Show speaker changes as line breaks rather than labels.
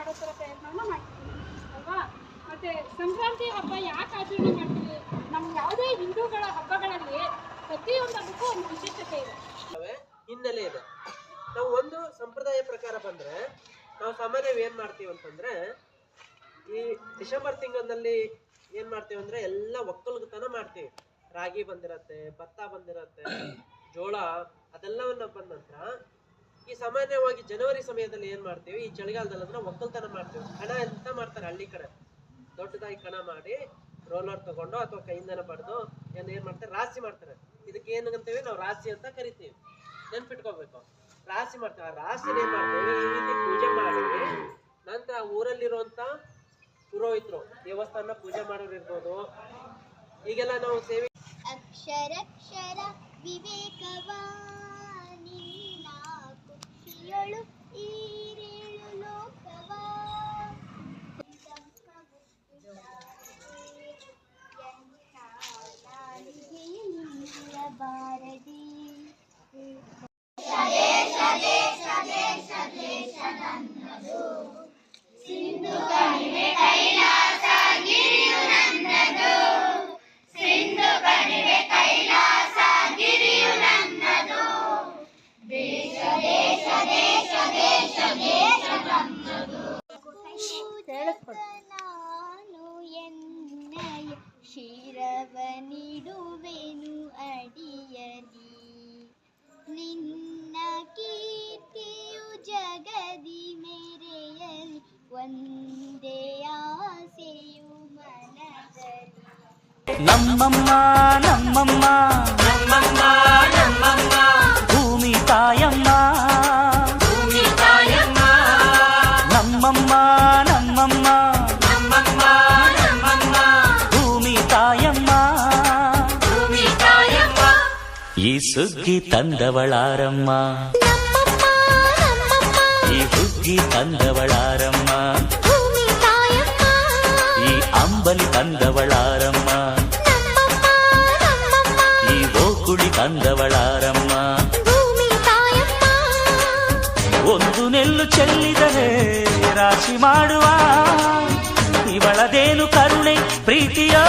ಮಾಡೋ ಥರ ಪ್ರಯತ್ನವನ್ನು ಮಾಡ್ತೀವಿ ಅಲ್ವಾ? ಮತ್ತೆ ಸಂಕ್ರಾಂತಿ ಹಬ್ಬ ಯಾಕೆ ಆಚರಣೆ ಮಾಡ್ತೀವಿ ನಮ್ಮ ಯಾವುದೇ ಹಿಂದೂಗಳ ಹಬ್ಬಗಳಲ್ಲಿ ಪ್ರತಿಯೊಂದು ಹಬ್ಬಕ್ಕೂ ಒಂದು ವಿಶೇಷತೆ ಇದೆ.
ಹಿನ್ನೆಲೆ ಇದೆ. ನಾವು ಒಂದು ಸಂಪ್ರದಾಯ ಪ್ರಕಾರ ಬಂದ್ರೆ, ನಾವು ಸಾಮಾನ್ಯವಾಗಿ ಏನು ಮಾಡ್ತೀವಿ ಅಂತಂದ್ರೆ, ಈ ಡಿಸೆಂಬರ್ ತಿಂಗಳಲ್ಲಿ ಏನು ಮಾಡ್ತೀವಿ ಅಂದ್ರೆ ಎಲ್ಲ ಒಕ್ಕಲುತನ ಮಾಡ್ತೀವಿ. ರಾಗಿ ಬಂದಿರತ್ತೆ, ಭತ್ತ ಬಂದಿರತ್ತೆ, ಜೋಳ ಅದೆಲ್ಲವನ್ನ ಬಂದ ನಂತರ ಈ ಸಾಮಾನ್ಯವಾಗಿ ಜನವರಿ ಸಮಯದಲ್ಲಿ ಏನ್ ಮಾಡ್ತೀವಿ? ಈ ಚಳಿಗಾಲದಲ್ಲಿ ಅದನ್ನ ಒಕ್ಕಲ್ತನ ಮಾಡ್ತೀವಿ. ಕಣ ಅಂತ ಮಾಡ್ತಾರೆ ಹಳ್ಳಿ ಕಡೆ? ದೊಡ್ಡದಾಗಿ ಕಣ ಮಾಡಿ ರೋಲರ್ ತಗೊಂಡು ಅಥವಾ ಕೈಯಿಂದನ ಬಡ್ದು ಏನ್ ಏನ್ ಮಾಡ್ತಾರೆ? ರಾಶಿ ಮಾಡ್ತಾರೆ. ಇದಕ್ಕೆ ಏನು ಅಂತೀವಿ? ನಾವು ರಾಶಿ ಅಂತ ಕರಿತೀವಿ. ನೆನ್ಪಿಟ್ಕೋಬೇಕು. ರಾಶಿ ಮಾಡ್ತೀವಿ ಆ ರಾಶಿನ ಏನ್ ಮಾಡ್ತೀವಿ? ಈ ರೀತಿ ಪೂಜೆ ಮಾಡಿ ನಂತರ ಊರಲ್ಲಿರುವಂತ ಪುರೋಹಿತರು ದೇವಸ್ಥಾನ ಪೂಜೆ ಮಾಡೋರು ಇರ್ಬೋದು. ಈಗೆಲ್ಲ ನಾವು ಸೇವೆ
ಅಕ್ಷರ ವಿವೇಕವ
ನಮ್ಮಮ್ಮ ನಮ್ಮಮ್ಮ ನಮ್ಮಮ್ಮ ನಮ್ಮಮ್ಮ ಭೂಮಿ ತಾಯಮ್ಮ ಭೂಮಿ ತಾಯಮ್ಮ ಈ ಸುಗ್ಗಿ ತಂದವಳಾರಮ್ಮ ಈ ಹುಗ್ಗಿ ತಂದವಳಾರಮ್ಮ
ತಾಯಮ್ಮ
ಒಂದು ನೆಲ್ಲು ಚೆಲ್ಲಿದರೆ ರಾಶಿ ಮಾಡುವ ಇವಳದೇನು ಕರುಣೆ ಪ್ರೀತಿಯೋ